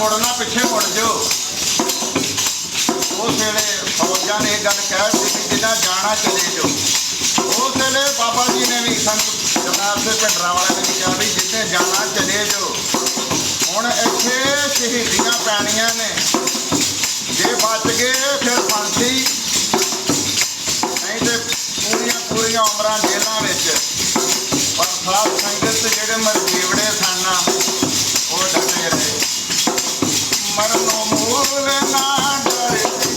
ਮੁੜਨਾ, ਪਿੱਛੇ ਮੁੜ ਜੋ ਉਸ ਵੇਲੇ ਫੌਜਾਂ ਨੇ ਇਹ ਗੱਲ ਕਹਿ ਦਿੱਤੀ ਜਿੰਨਾ ਜਾਣਾ ਚਲੇ ਜਾਓ। ਉਸ ਵੇਲੇ ਬਾਬਾ ਜੀ ਨੇ ਵੀ ਸੰਤ ਜਨਾਬ ਦੇ ਪਿੰਡਰਾ ਵਾਲੇ ਨੇ ਵੀ ਕਿਹਾ ਵੀ ਜਿੱਥੇ ਜਾਣਾ ਚਲੇ ਜਾਓ। ਹੁਣ ਇੱਥੇ ਸ਼ਹੀਦੀਆਂ ਪੈਣੀਆਂ ਨੇ। ਜੇ ਬਚ ਗਏ, ਫਿਰ ਫਾਂਸੀ ਨਹੀਂ ਤੇ ਪੂਰੀਆਂ ਪੂਰੀਆਂ ਉਮਰਾਂ ਜੇਲਾਂ ਵਿੱਚ। ਪਰ ਸਾਧ ਸੰਗਤ ਜਿਹੜੇ ਮਰਜੀਵੜੇ ਸਨ ਉਹ ਡਟੇ ਰਹੇ। મરનો મૂળ ના ડરે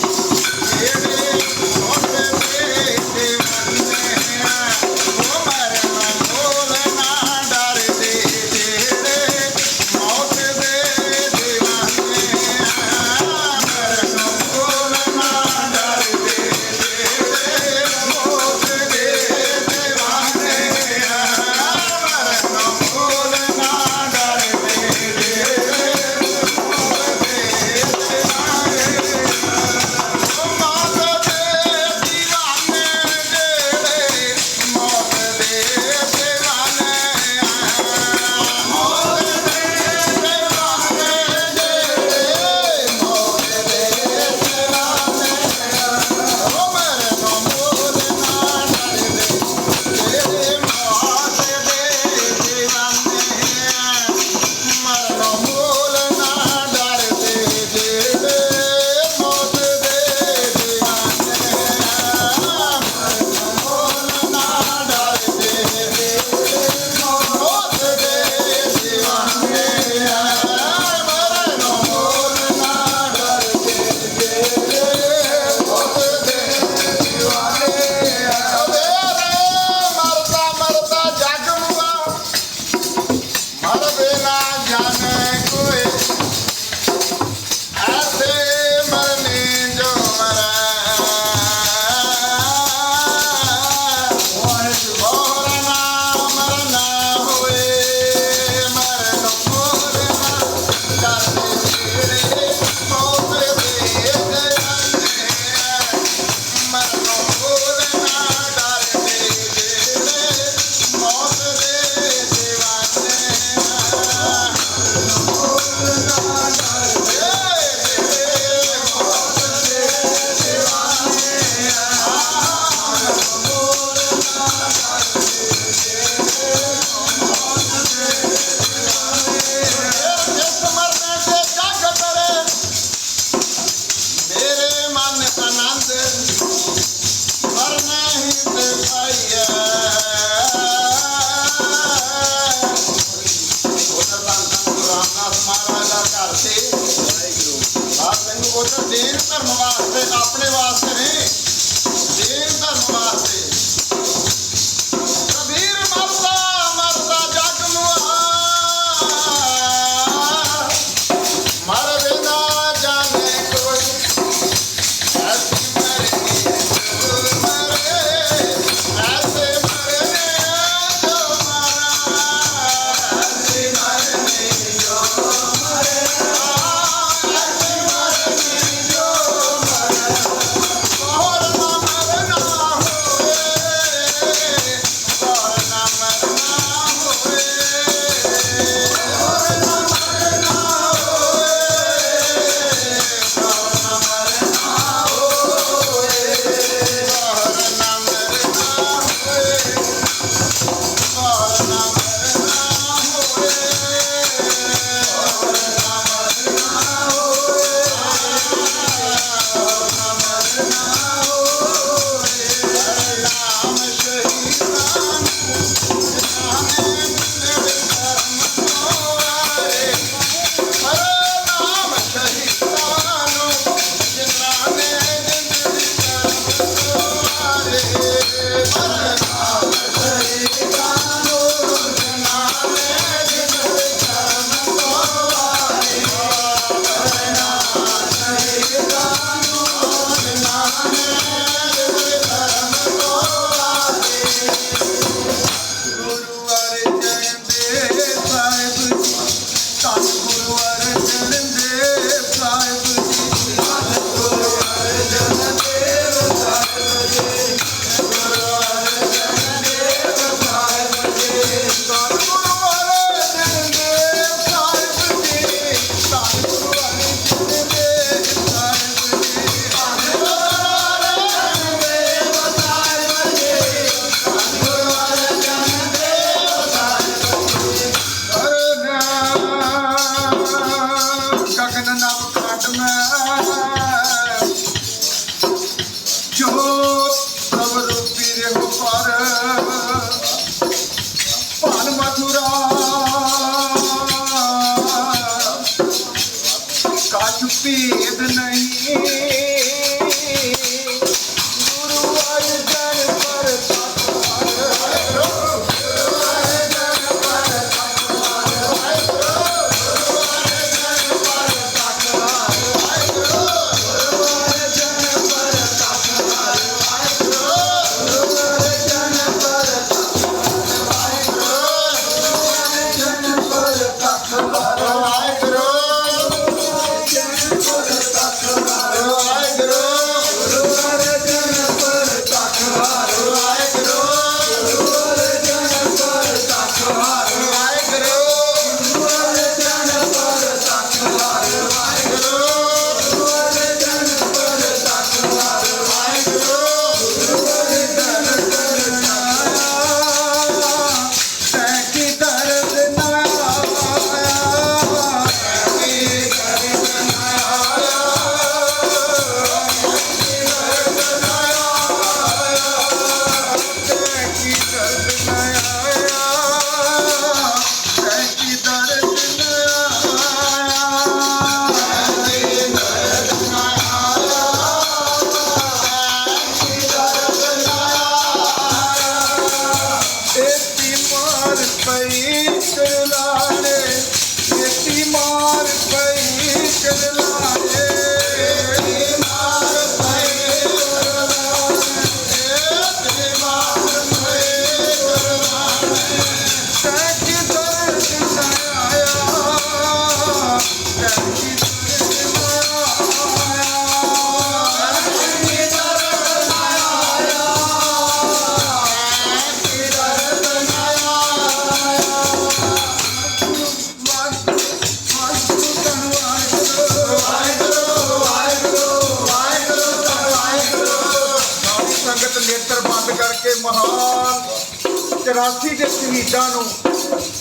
ਕਰਕੇ 84 ਦੇ ਸ਼ਹੀਦਾਂ ਨੂੰ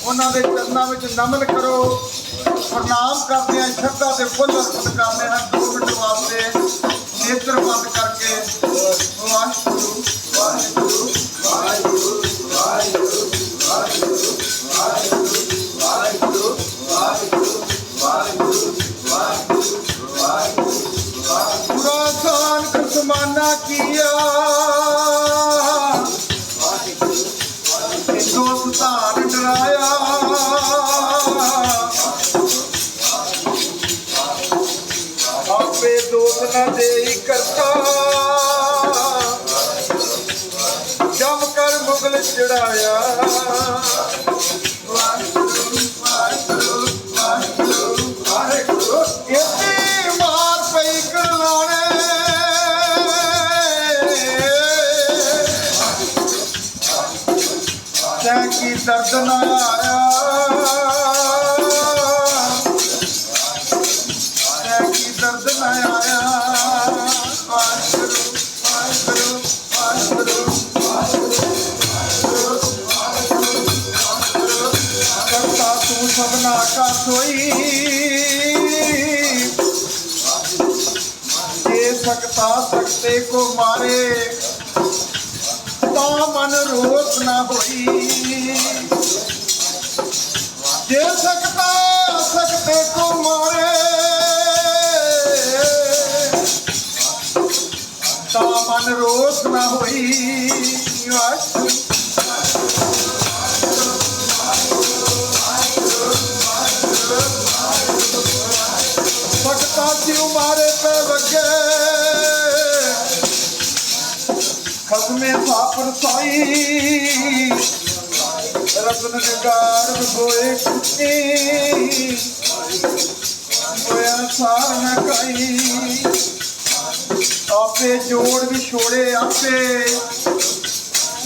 ਉਹਨਾਂ ਦੇ ਚਰਨਾਂ ਵਿੱਚ ਨਮਨ ਕਰੋ। ਪ੍ਰਣਾਮ ਕਰਦੇ ਹਾਂ, ਸ਼ਰਧਾ ਦੇ ਫੁੱਲ ਅਰਪਣ ਕਰਦੇ ਹਾਂ ਦੋ ਮਿੰਟ ਵਾਸਤੇ ਨੇਤਰ ਬੰਦ ਕਰਕੇ। ਵਾਹਿਗੁਰੂ ਵਾਹਿਗੁਰੂ। ਮੁਗਲ ਚੜਾਇਆ। ਵਾਹਿਗੁਰੂ ਵਾਹਿਗੁਰੂ ਵਾਹਿਗੁਰੂ। ਵਾਹਿਗੁਰੂ ਇਤੇ ਮਾਰ ਪਈ ਕਰਲਾਣੇ ਤੈਂ ਕੀ ਦਰਦ ਨਾ ਤੂੰ ਸਭਨਾ ਕਾ ਸੋਈ। ਜੇ ਸਕਤਾ ਸਕਤੇ ਕੋ ਮਾਰੇ। ਤਾਂ ਮਨ ਰੋਸ ਨਾ ਹੋਈ। ਜੇ ਸਕਤਾ ਸਕਤੇ ਕੋ ਮਾਰੇ, ਤਾਂ ਮਨ ਰੋਸ ਨਾ ਖਸਮੇ ਸਾਪਰ ਸਾਈ ਰਤਨ ਗਾਰ ਹੋਏ ਕੁੱਤੀ। ਹੋਇਆ ਸਾਰ ਨ ਕਾਈ। ਆਪੇ ਜੋੜ ਵਿਛੋੜੇ ਆਪੇ।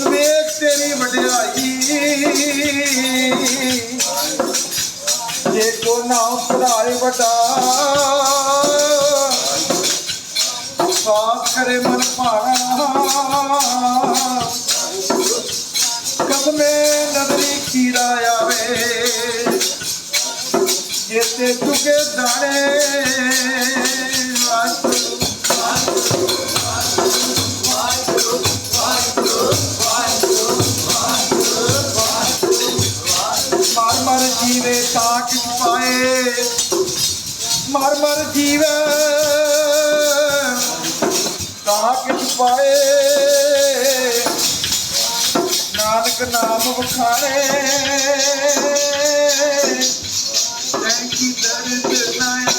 ਵੇਖ ਤੇਰੀ ਵਡਿਆਈ। ਜੇ ਕੋ ਨਾਮ ਪੜਾਏ ਵੱਡਾ ਕਰੇ ਮਨ ਭਾਣਾ ਕਦਮੇ ਨਦਰੀ ਕੀੜਾ ਆਵੇ। ਜਿੱਤੇ ਤੁਗੇ ਦਾਣੇ। ਜੀਵੇ ਤਾਂ ਕਿਛ ਪਾਏ। ਮਰ ਮਰ ਜੀਵੇ ਤਾਂ ਕਿਛ ਪਾਏ। ਨਾਨਕ ਨਾਮ ਵਖਾਣੇ ਤੈਂ ਦਰਦ ਨਾ